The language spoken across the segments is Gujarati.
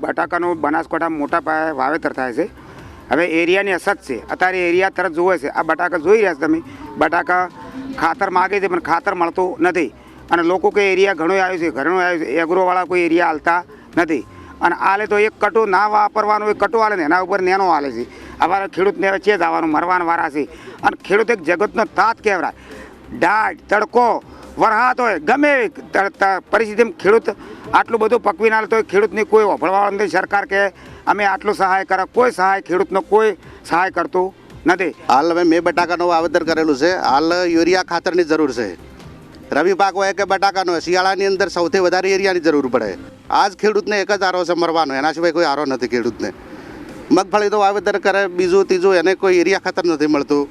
બટાકાનું બનાસકાંઠા મોટા પાયે વાવેતર થાય છે. હવે એરિયાની અસર છે. અત્યારે એરિયા તરફ જોવે છે. આ બટાકા જોઈ રહ્યા છો તમે? બટાકા ખાતર માગે છે, પણ ખાતર મળતું નથી. અને લોકો કે એરિયા ઘણું આવ્યું છે ઘણું આવ્યું છે. એગ્રોવાળા કોઈ એરિયા હાલતા નથી. અને આલે તો એક કટો ના વાપરવાનું, એક કટો આલે ને, એના ઉપર નેનો આલે છે. અમારા ખેડૂતને વચ્ચે જ આવવાનું મરવાના વારા છે. અને ખેડૂત એક જગતનો તાત કહેવાય. દાળ તડકો વરસાદ હોય, ગમે પરિસ્થિતિમાં ખેડૂત આટલું બધું પકવી ના તો ખેડૂતની કોઈ વફળવાળો નથી, સરકાર કે અમે આટલું સહાય કરે, કોઈ સહાય ખેડૂતનો કોઈ સહાય કરતું નથી. હાલ હવે મેં બટાકાનું વાવેતર કરેલું છે. હાલ યુરિયા ખાતરની જરૂર છે. રવિ પાક હોય કે બટાકાનો હોય, શિયાળાની અંદર સૌથી વધારે એરિયાની જરૂર પડે. આજ ખેડૂતને એક જ આરો છે મરવાનો એના સિવાય કોઈ આરો નથી ખેડૂતને. મગફળી તો વાવેતર કરે, બીજું, ત્રીજું, એને કોઈ એરિયા ખાતર નથી મળતું.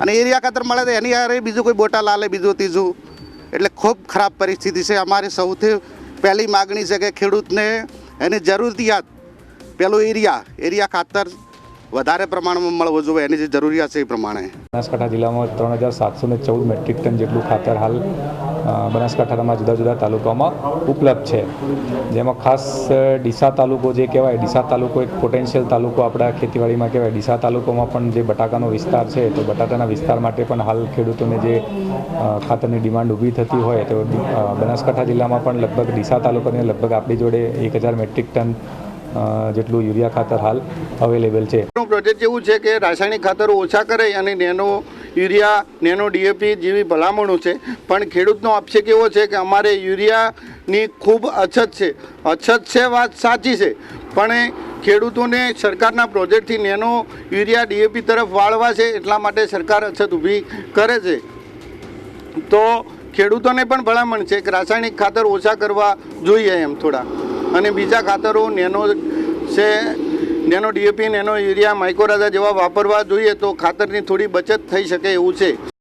અને એરિયા ખાતર મળે તો એની હારે બીજું કોઈ બોટા લાલે, બીજું, ત્રીજું. એટલે ખૂબ ખરાબ પરિસ્થિતિ છે. અમારી સૌથી પહેલી માગણી છે કે ખેડૂતને એની જરૂરિયાત, પેલું એરિયા એરિયા ખાતર વધારે પ્રમાણમાં મળવું જોઈએ, એની જે જરૂરિયાત છે એ પ્રમાણે. બનાસકાંઠા જિલ્લામાં ત્રણ હજાર સાતસો ને ચૌદ મેટ્રિક ટન જેટલું ખાતર હાલ બનાસકાંઠાના જુદા જુદા તાલુકામાં ઉપલબ્ધ છે. જેમાં ખાસ ડીસા તાલુકો જે કહેવાય, ડીસા તાલુકો એક પોટેન્શિયલ તાલુકો આપણા ખેતીવાડીમાં કહેવાય. ડીસા તાલુકોમાં પણ જે બટાકાનો વિસ્તાર છે, તો બટાકાના વિસ્તાર માટે પણ હાલ ખેડૂતોને જે ખાતરની ડિમાન્ડ ઊભી થતી હોય, તો બનાસકાંઠા જિલ્લામાં પણ લગભગ ડીસા તાલુકાની લગભગ આપણી જોડે એક હજાર મેટ્રિક ટન જેટલું યુરિયા ખાતર હાલ અવેલેબલ છે. પ્રોજેક્ટ એવું છે કે રાસાયણિક ખાતર ઓછા કરે અને નેનો યુરિયા નેનો ડીએપી જેવી ભલામણો છે. પણ ખેડૂતનો આક્ષેપ એવો છે કે અમારે યુરિયાની ખૂબ અછત છે. અછત છે વાત સાચી છે. પણ ખેડૂતોને સરકારના પ્રોજેક્ટથી નેનો યુરિયા ડીએપી તરફ વાળવા છે એટલા માટે સરકાર અછત ઊભી કરે છે. તો ખેડૂતોને પણ ભલામણ છે કે રાસાયણિક ખાતર ઓછા કરવા જોઈએ એમ થોડા. અને બીજા ખાતરો નેનો છે nano DAP, nano urea mycorrhiza જેવા વાપરવા જોઈએ તો ખાતરની થોડી બચત થઈ શકે એવું છે.